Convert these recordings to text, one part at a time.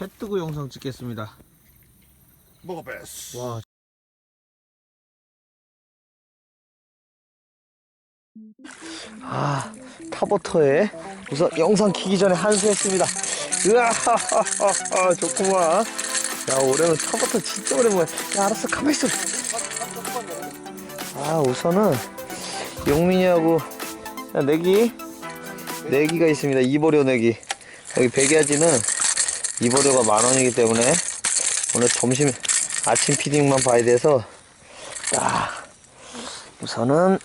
해 뜨고 영상 찍겠습니다. 먹어봤어. 와. 아, 타버터에 우선 영상 키기 전에 한수했습니다. 으아, 좋구만. 야, 올해는 타버터 진짜 오랜만에. 야, 알았어, 가만히 있어. 아, 우선은 용민이하고 야, 내기, 내기가 있습니다. 이보료 내기. 여기 백야지는 이보료가 만 원이기 때문에 오늘 점심 아침 피딩만 봐야 돼서 딱 우선은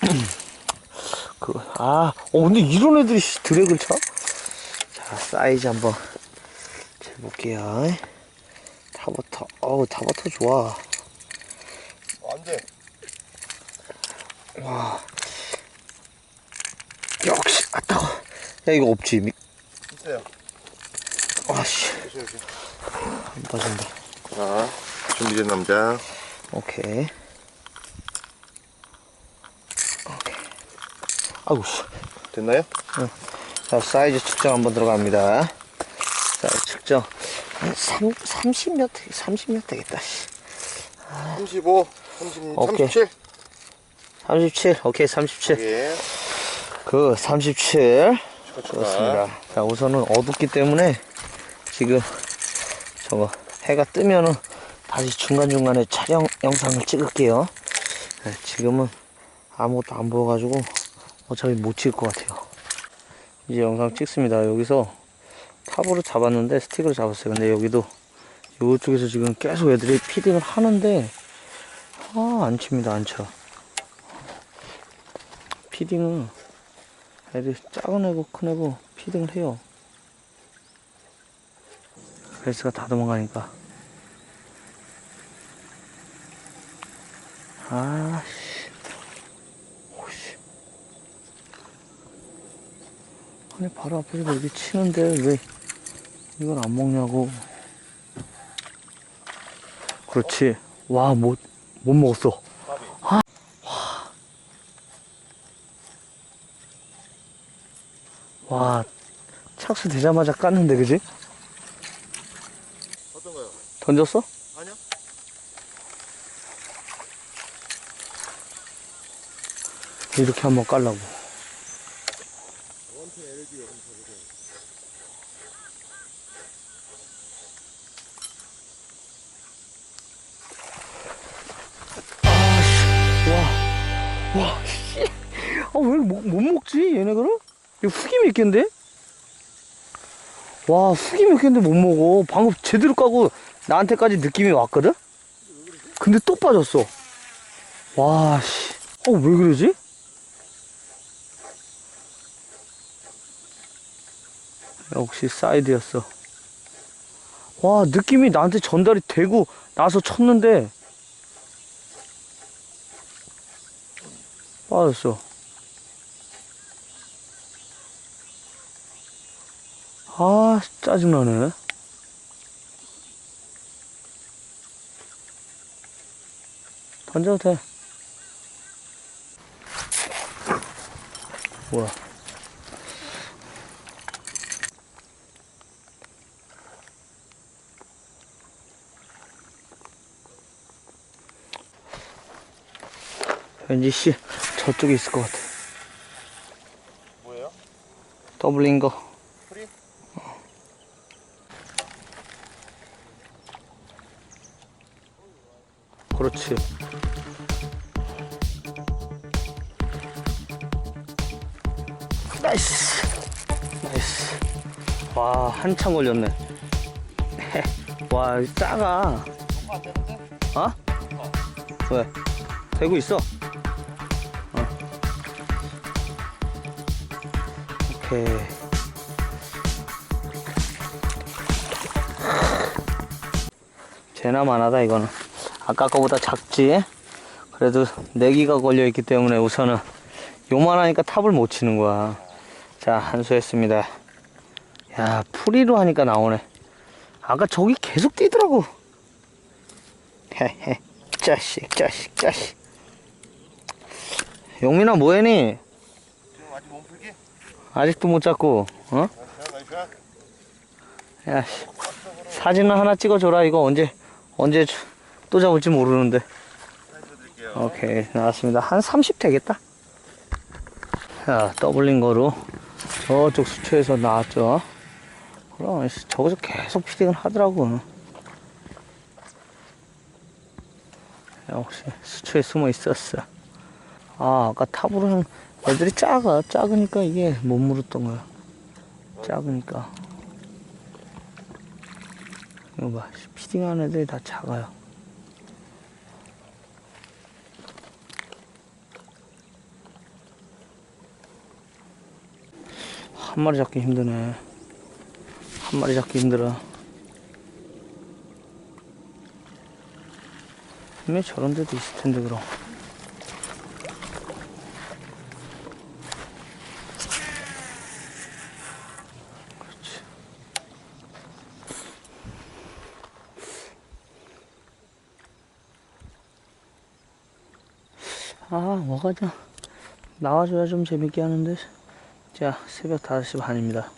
그 아, 어 근데 이런 애들이 씨, 드랙을 쳐? 자 사이즈 한번 재볼게요. 타버터, 어우 타버터 좋아. 안 돼. 역시 아 따가. 야 이거 없지? 미... 있어요. 안 빠진다. 자, 준비된 남자. 오케이. 오케이. 씨. 됐나요? 자, 사이즈 측정 한번 들어갑니다. 사이즈 측정. 한 3, 30몇, 30몇 되겠다. 씨. 35, 30, 오케이. 37. 37, 오케이, 37. 예. 그, 37. 축하, 축하. 그렇습니다. 자, 우선은 어둡기 때문에 지금 저거 해가 뜨면은 다시 중간중간에 촬영 영상을 찍을게요. 네, 지금은 아무것도 안 보여가지고 어차피 못 찍을 것 같아요. 이제 영상 찍습니다. 여기서 탑으로 잡았는데 스틱으로 잡았어요. 근데 여기도 이쪽에서 지금 계속 애들이 피딩을 하는데 아, 안 칩니다. 안 쳐. 피딩은 애들이 작은 애고 큰 애고 피딩을 해요. 베스가 다 도망가니까. 아씨. 오씨. 아니, 바로 앞에서 여기 치는데 왜 이걸 안 먹냐고. 그렇지. 와, 못, 못 먹었어. 아, 와, 착수 되자마자 깠는데, 그지? 던졌어? 아니요. 이렇게 한번 깔라고. 아씨, 와, 와, 씨. 아, 왜 못, 못 먹지, 얘네들은? 이거 훅이 있겠는데? 와, 훅이 있겠는데 못 먹어. 방금 제대로 까고 나한테까지 느낌이 왔거든? 근데 또 빠졌어. 와, 씨. 어, 왜 그러지? 역시 사이드였어. 와, 느낌이 나한테 전달이 되고 나서 쳤는데 빠졌어. 아, 짜증나네. 던져도 돼. 뭐야? 왠지 씨 저쪽에 있을 것 같아. 뭐예요? 더블인 거. 그렇지. 나이스. 나이스. 와, 한참 걸렸네. 와, 작아. 어? 왜? 되고 있어. 어. 오케이. 재나만하다 이거는. 아까 거보다 작지? 그래도 내기가 걸려 있기 때문에 우선은 요만하니까 탑을 못 치는 거야. 자, 한수했습니다. 야, 풀이로 하니까 나오네. 아까 저기 계속 뛰더라고. 헤헤, 자식, 자식, 자식. 용민아, 뭐해니? 아직? 아직도 못 잡고, 어? 야, 씨. 사진을 하나 찍어줘라. 이거 언제, 언제 주- 또 잡을지 모르는데. 오케이. 나왔습니다. 한 30 되겠다. 자, 더블링 거로 저쪽 수초에서 나왔죠. 그럼, 씨, 저기서 계속 피딩을 하더라고. 역시 수초에 숨어 있었어. 아, 아까 탑으로는 애들이 작아. 작으니까 이게 못 물었던 거야. 작으니까. 이거 봐. 피딩하는 애들이 다 작아요. 한 마리 잡기 힘드네. 한 마리 잡기 힘들어. 분명히 저런 데도 있을 텐데, 그럼. 그렇지. 아, 뭐가 좀 나와줘야 좀 재밌게 하는데. 자, 새벽 5시 반입니다.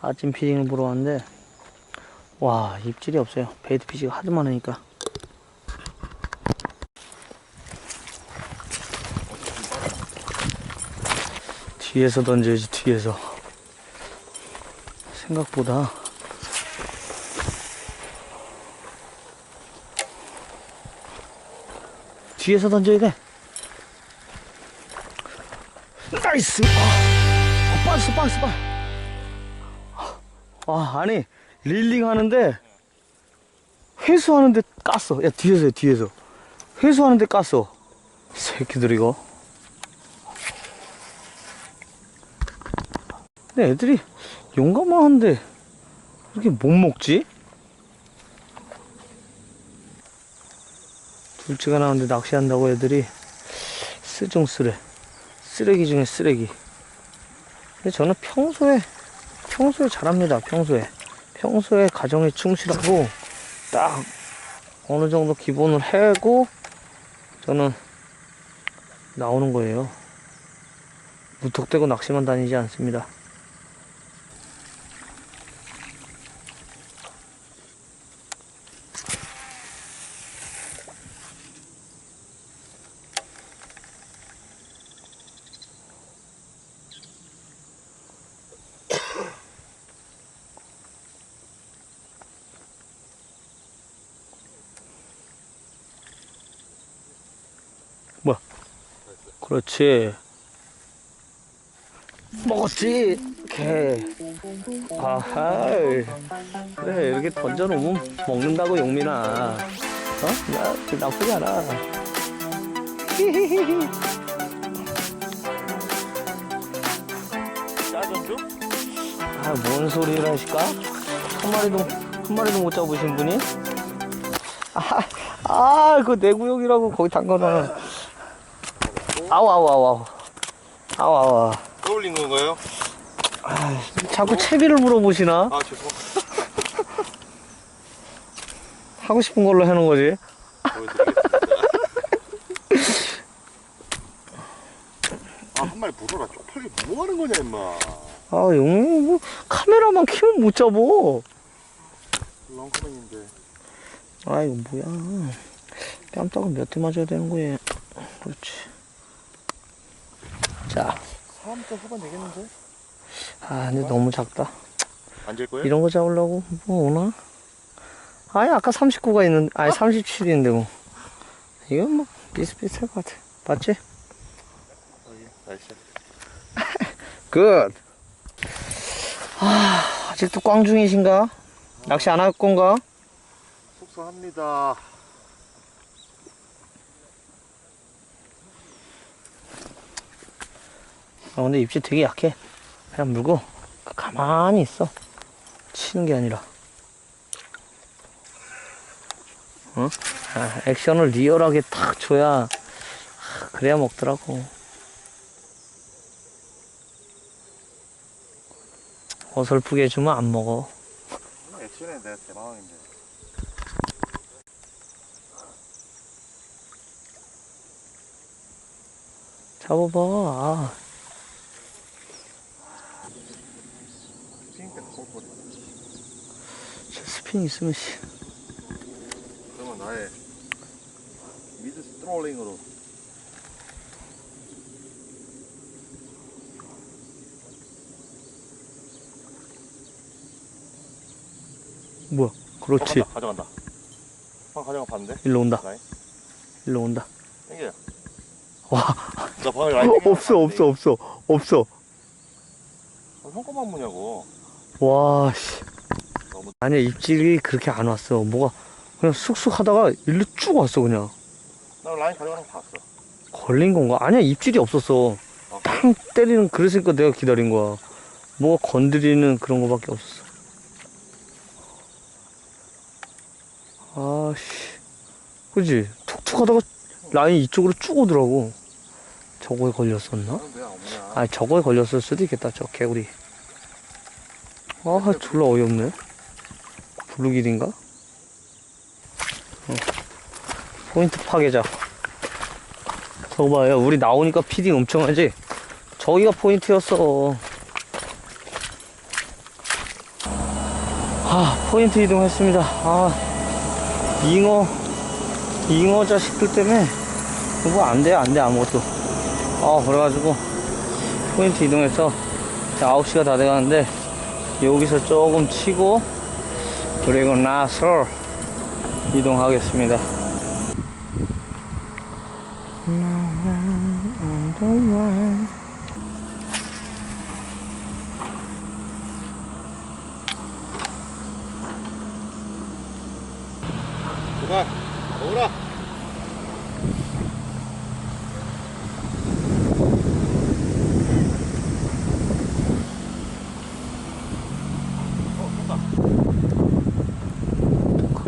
아침 피딩을 보러 왔는데, 와, 입질이 없어요. 베이트 피지가 하도 많으니까. 뒤에서 던져야지, 뒤에서. 생각보다. 뒤에서 던져야 돼. 나이스! 빠졌어, 빠졌어, 빠졌어. 아, 아니, 릴링 하는데, 회수하는데 깠어. 야, 뒤에서, 해, 뒤에서. 회수하는데 깠어. 새끼들, 이거. 근데 애들이 용감한데, 이렇게 못 먹지? 둘째가 나오는데 낚시한다고 애들이 쓰중쓰레. 쓰레기 중에 쓰레기. 근데 저는 평소에, 평소에 잘합니다, 평소에. 평소에 가정에 충실하고, 딱, 어느 정도 기본을 해고, 저는 나오는 거예요. 무턱대고 낚시만 다니지 않습니다. 그렇지. 먹었지. 개. 아하. 그래 이렇게 던져놓으면 먹는다고 용민아. 어? 나그 나쁘지 않아. 짜전주? 아뭔 소리를 하실까? 한 마리도 한 마리도 못 잡으신 분이? 아, 아, 그내 구역이라고 거기 담가놔. 아우 아우 아우 아우. 아우 아우. 떠올린 건가요? 자꾸 채비를 물어보시나? 아, 죄송합니다. 하고 싶은 걸로 해놓은 거지. 보여드리겠습니다. 아, 한 마리 물어라. 쪽팔리게 뭐 하는 거냐, 임마. 아, 용이 뭐 카메라만 키면 못 잡어. 렁커맨인데. 아, 이거 뭐야. 뺨따구 몇대 맞아야 되는 거예요. 그렇지. 자, 3대 후반 되겠는데? 아, 근데 너무 작다. 앉을 거예요? 이런 거 잡으려고 뭐 오나? 아니, 아까 39가 있는, 아니, 37인데 뭐. 이건 뭐 비슷비슷할 것 같아. 맞지? 어, 예. 나이스. 굿. 아, 아직도 꽝 중이신가? 낚시 안 할 건가? 속상합니다. 아, 근데 입질 되게 약해. 그냥 물고 가만히 있어. 치는 게 아니라. 어? 아, 액션을 리얼하게 탁 줘야 아, 그래야 먹더라고. 어설프게 해주면 안 먹어. 액션에 내가 대망인데. 잡아봐. 아, 핑크 쏠거리. 스핀 있으면 씨. 그러면 나의 미드 스트롤링으로 뭐야? 그렇지. 어, 간다, 가져간다. 방 가져가 봤는데? 일로 온다. 라인? 일로 온다. 땡겨. 와. 나 방금 라인 땡겨. 없어 없어 없어 없어. 형 거만 보냐고. 와 씨. 너무- 아니야 입질이 그렇게 안 왔어. 뭐가 그냥 쑥쑥 하다가 일로 쭉 왔어 그냥. 나 라인 가져가는 거 봤어. 걸린 건가? 아니야 입질이 없었어. 아, 탕 때리는 그랬으니까 내가 기다린 거야. 뭐가 건드리는 그런 거밖에 없었어. 아씨, 그지? 툭툭 하다가 라인 이쪽으로 쭉 오더라고. 저거에 걸렸었나? 아, 저거에 걸렸을 수도 있겠다. 저 개구리. 아, 졸라 어이없네. 블루길인가? 어. 포인트 파괴자. 저거 봐요. 우리 나오니까 피딩 엄청 하지? 저기가 포인트였어. 아, 포인트 이동했습니다. 아, 잉어, 잉어 자식들 때문에 뭐 안 돼, 안 돼, 아무것도. 아, 그래가지고 포인트 이동해서 이제 9시가 다 돼가는데 여기서 조금 치고 그리고 나서 이동하겠습니다. 누가 먹으라.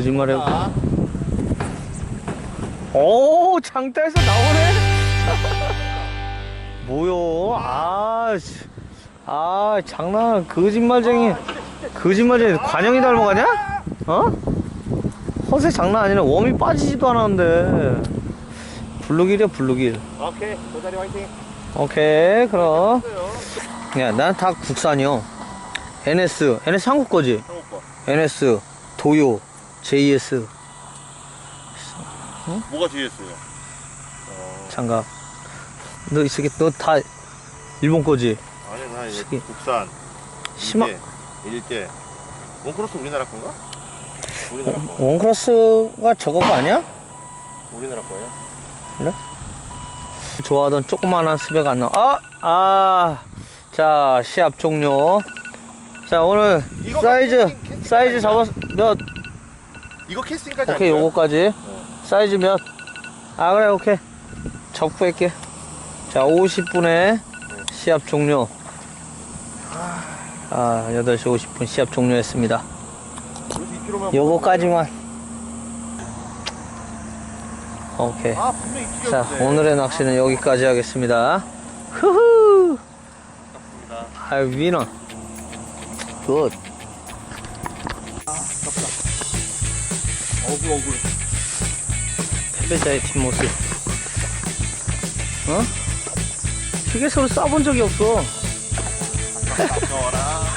거짓말해. 자, 오, 장타에서 나오네? 뭐요? 아, 씨. 아, 장난, 거짓말쟁이. 거짓말쟁이 관영이 닮아가냐? 어? 허세 장난 아니네. 웜이 빠지지도 않았는데. 블루길이야, 블루길. 오케이. 도다리 화이팅. 오케이, 그럼. 야, 난 다 국산이요. NS, NS 한국 거지? 한국 거. NS, 도요, JS, 뭐가 뒤에 있어요? 어, 장갑. 너 이 새끼, 너 다 일본 거지? 아니 나 이제 시계. 국산. 심하- 일대, 일대. 원크로스 우리나라 건가? 우리나라 거. 원크로스가 저거가 아니야? 우리나라 거예요? 좋아하던 조그마한 스백 안 나와. 아! 아! 자, 시합 종료. 자, 오늘 이거 사이즈, 캐스팅, 캐스팅 사이즈 아니야? 잡았, 몇? 이거 캐스팅까지 오케이, 아닐까요? 요거까지. 사이즈 몇? 아, 그래, 오케이. 접구할게. 자, 50분에 시합 종료. 아, 8시 50분 시합 종료했습니다. 그래서 2kg만 요거까지만. 오케이. 아 분명 2kg 자, 오늘의 낚시는 여기까지 하겠습니다. 후후! 아, 위너. 굿. 어구 어구 패배자의 뒷모습. 어? 휴게소를 싸본 적이 없어. 아까워라